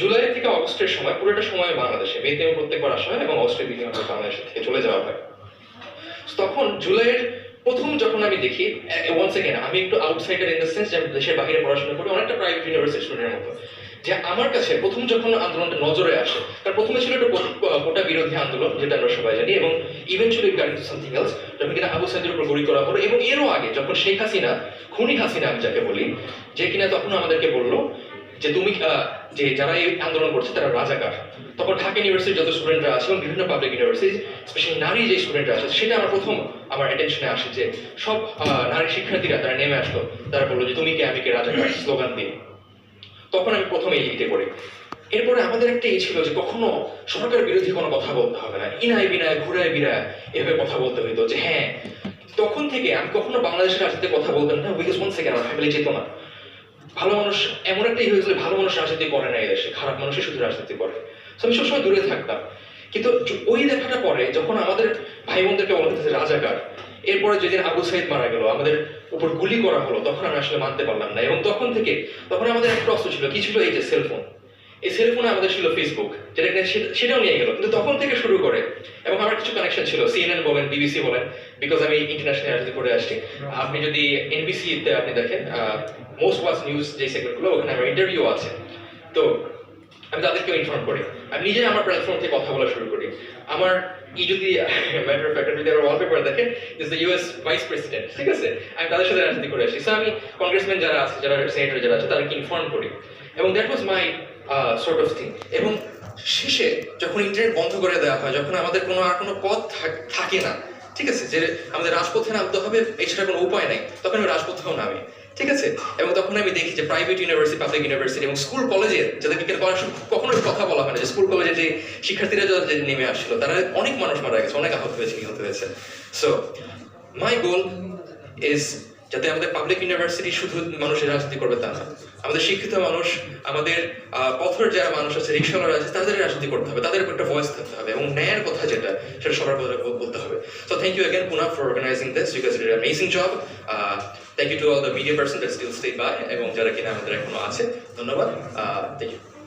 জুলাই থেকে অগস্টের সময়, পুরোটা সময় বাংলাদেশে মেতে আমি প্রত্যেকবার আসা হয় এবং অগস্টের আমাদের বাংলাদেশ থেকে চলে যাওয়া হয়। তখন জুলাইয়ের প্রথম যখন আমি দেখি ওয়ান সেকেন্ড আমি একটু আউটসাইডার ইন দ্য সেন্স যে দেশের বাইরে পড়াশোনা করি, অনেকটা প্রাইভেট ইউনিভার্সিটি স্টুডেন্টের মতো। যে আমার কাছে প্রথম যখন আন্দোলনটা নজরে আসে, তার প্রথমে ছিল একটা কোটা বিরোধী আন্দোলন, যেটা আমরা সবাই জানি, এবং ইভেনচুয়ালি গার্ড সামথিং এলস যখন কিনা আবু সাইদের উপর গুলি করা হলো, এবং এরও আগে যখন শেখ হাসিনা, খুনি হাসিনা আমি যাকে বলি, যে কিনা তখন আমাদেরকে বলল যে তুমি যে যারা এই আন্দোলন করছে তারা রাজাকার। তখন ঢাকা ইউনিভার্সিটির যত স্টুডেন্টরা আছে এবং বিভিন্ন পাবলিক ইউনিভার্সিটি স্পেশালি নারী যে স্টুডেন্টরা আছে, সেটা আমার প্রথম আমার অ্যাটেনশনে আসে যে সব নারী শিক্ষার্থীরা তারা নেমে আসলো। তারা বলল যে, তুমি কে? আমি কে? রাজাকার। স্লোগান দিয়ে। তখন আমি প্রথমে লিখতে পড়ি। এরপরে আমাদের একটা এই ছিল যে কখনো সরকার বিরোধী কোনো কথা বলতে হবে না। ইনায় বিনায়, ঘুরায় বিরায় এভাবে কথা বলতে হইতো যে হ্যাঁ তখন থেকে আমি কখনো বাংলাদেশের রাজনীতিতে কথা বলতাম না বিকজ ওয়ান সেকেন্ড আমার ফ্যামিলি যেত না। ভালো মানুষ এমন একটা ইয়ে ভালো মানুষ রাজনীতি করে না এদেশে খারাপ মানুষই শুধু রাজনীতি করে তো আমি সবসময় দূরে থাকতাম। কিন্তু ওই দেখাটা পরে যখন আমাদের ভাই বোনদেরকে বলা হচ্ছে রাজাকার, এরপরে যেদিন আবু সাইদ মারা গেল, আমাদের উপর গুলি করা হলো, তখন আমি আসলে মানতে পারলাম না। এবং তখন থেকে, তখন আমাদের একটা অস্ত্র ছিল, কি ছিল? এই যে সেলফোন এই সেলফোনে আমাদের ছিল ফেসবুক যেটা কিনা সেটাও নিয়ে গেল। কিন্তু তখন থেকে শুরু করে, এবং আমার কিছু কানেকশন ছিল। সিএনএন বলেন বিবিসি বলেন বিকজ আমি ইন্টারন্যাশনাল রাজনীতি করে আসছি। আপনি যদি এনবিসি তে আপনি দেখেন মোস্ট ওয়াচ নিউজ যে সেগমেন্টগুলো ওখানে আমার ইন্টারভিউ আছে। তো আমি তাদেরকেও ইনফর্ম করি। আমি নিজে আমার প্ল্যাটফর্ম থেকে কথা বলা শুরু করি। আমার ই যদি ম্যাটার ফ্যাক্টর যদি আমার ওয়ালপেপার দেখেন is the US vice president ঠিক আছে? আমি তাদের সাথে রাজনীতি করে আসছি। সো আমি কংগ্রেসম্যান যারা আছে, যারা সেনেটর যারা আছে, তাদেরকে ইনফর্ম করি। এবং that was my sort of thing এবং শেষে যখন ইন্টারনেট বন্ধ করে দেওয়া হয়, যখন আমাদের কোনো আর কোনো পথ থাকে না, ঠিক আছে? যে আমাদের রাজপথে নামতে হবে এছাড়া কোনো উপায় নাই। তখন আমি রাজপথেও নামি, ঠিক আছে? এবং তখন আমি দেখি যে প্রাইভেট ইউনিভার্সিটি পাবলিক ইউনিভার্সিটি এবং স্কুল কলেজের যাদেরকে কেন কখনো কথা বলা হয় না যে স্কুল কলেজে যে শিক্ষার্থীরা যারা নেমে আসছিল, তারা অনেক মানুষ মারা গেছে, অনেক আহত হয়েছে, নিহত হয়েছে। সো মাই গোল ইজ যাতে আমাদের পাবলিক ইউনিভার্সিটি শুধু মানুষের রাজনীতি করবে তা না। আমাদের শিক্ষিত মানুষ, আমাদের পথের যারা মানুষ আছে রিক্সাওয়ালা আছে, তাদের রাজনীতি করতে হবে, তাদের একটা ভয়েস থাকতে হবে এবং ন্যায়ের কথা যেটা, সেটা সবার কথা বলতে হবে। So thank you again Pune for organising this guys did amazing job thank you to all the media person that still stay by এবং যারা কিনা আমাদের এখনও আছে। ধন্যবাদ। Thank you